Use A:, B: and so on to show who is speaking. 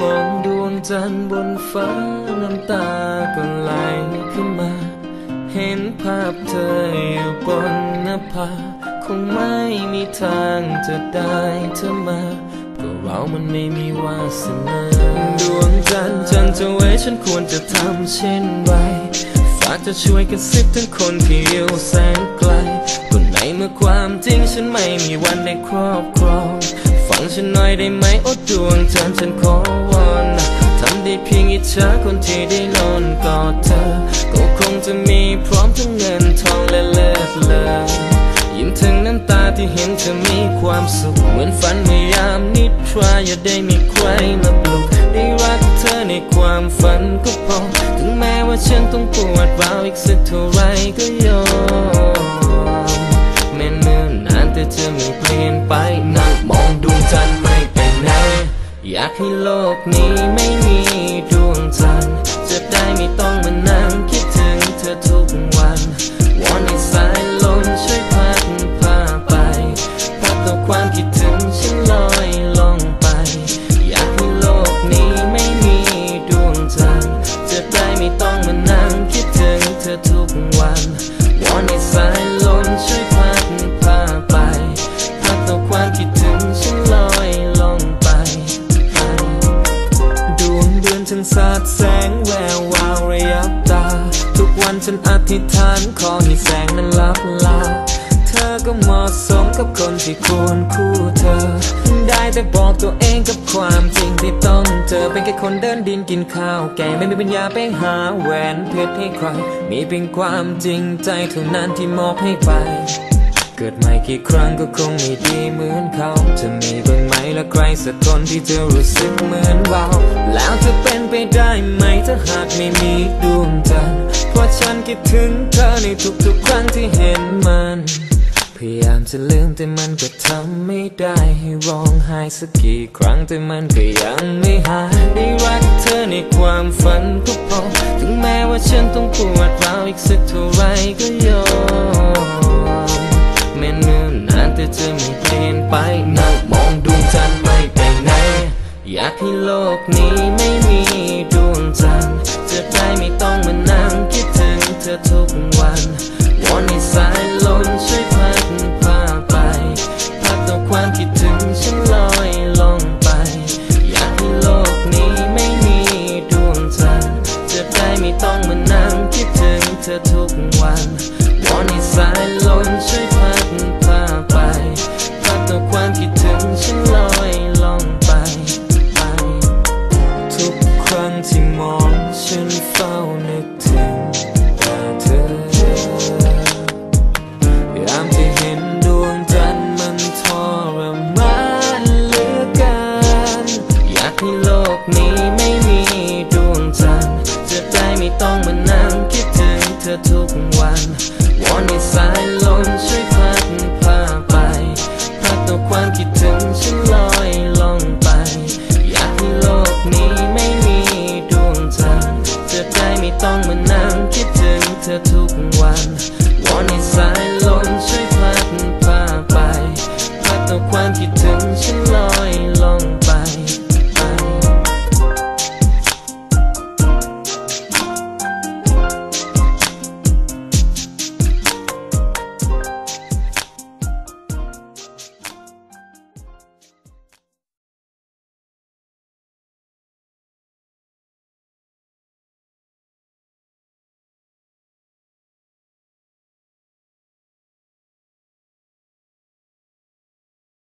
A: มองดวงจันทร์บนฟ้าน้ำตาก็ไหลขึ้นมา เห็นภาพเธออยู่บนหน้าผาคงไม่มีทางจะได้เธอมาก็เรามันไม่มีวาสนาดวงจันทร์จันทร์จะไว้ฉันควรจะทำเช่นไรฝากจะช่วยกระซิบถึงคนที่อยู่แสนไกลก็ในเมื่อความจริงฉันไม่มีวันได้ครอบครอง ฟังฉันหน่อยได้ไหมโอ้ดวงจันทร์ฉันขอวอนนะทำได้เพียงอิจฉาคนที่ได้นอนกอดเธอ ก็คงจะมีพร้อมทั้งเงินทองและเลิศเลอยิ้มถึงน้ำตาที่เห็นเธอมีความสุข เหมือนฝันเมื่อยามนิทราอย่าได้มีใครมาปลุกได้รักเธอในความฝันก็พอ ถึงแม้ว่าฉันต้องปวดร้าวอีกสักเท่าไรก็ยอม อยากให้โล วันฉันอธิษฐานขอให้แสงนั้นลับลา เธอก็เหมาะสมกับคนที่ควรคู่เธอ ได้แต่บอกตัวเองกับความจริงที่ต้องเจอเป็นแค่คนเดินดินกินข้าวแกไม่มีปัญญาไปหาแหวนเพชรให้ใคร มีเพียงความจริงใจเท่านั้นที่มอบให้ไปเกิดใหม่กี่ครั้งก็คงไม่ดีเหมือนเขาจะมีบ้างไหมและใครสักคนที่จะรู้สึกเหมือนเรา แล้วจะเป็นไปได้ไหมถ้าหากไม่มีดวงจันทร์ ดถึงเธอในทุกๆครั้งที่เห็นมัน พยายามจะลืมแต่มันก็ทำไม่ได้ให้ร้องไห้สักกี่ครั้งแต่มันก็ยังไม่หายได้รักเธอในความฝันก็พอถึงแม้ว่าฉันต้องปวดร้าวอีกสักเท่าไรก็ยอมแม้เนิ่นนานแต่เธอไม่เปลี่ยนไปนั่งมองดวงจันทร์ไม่ไปไหนอยากให้โลกนี้ไม่ Morning sun ยามที่เห็นดวงจันทร์มันทรมานเหลือเกินอยากให้โลกนี้ไม่มีดวงจันทร์จะได้ไม่ต้องมานั่งคิดถึงเธอทุกวันวอนให้สายลมช่วยพัดพาไปพัดตัวความคิดถึงฉันลอยลองไป อยากให้โลกนี้ไม่มีดวงจันทร์จะได้ไม่ต้องมานั่งคิดถึงเธอทุกวัน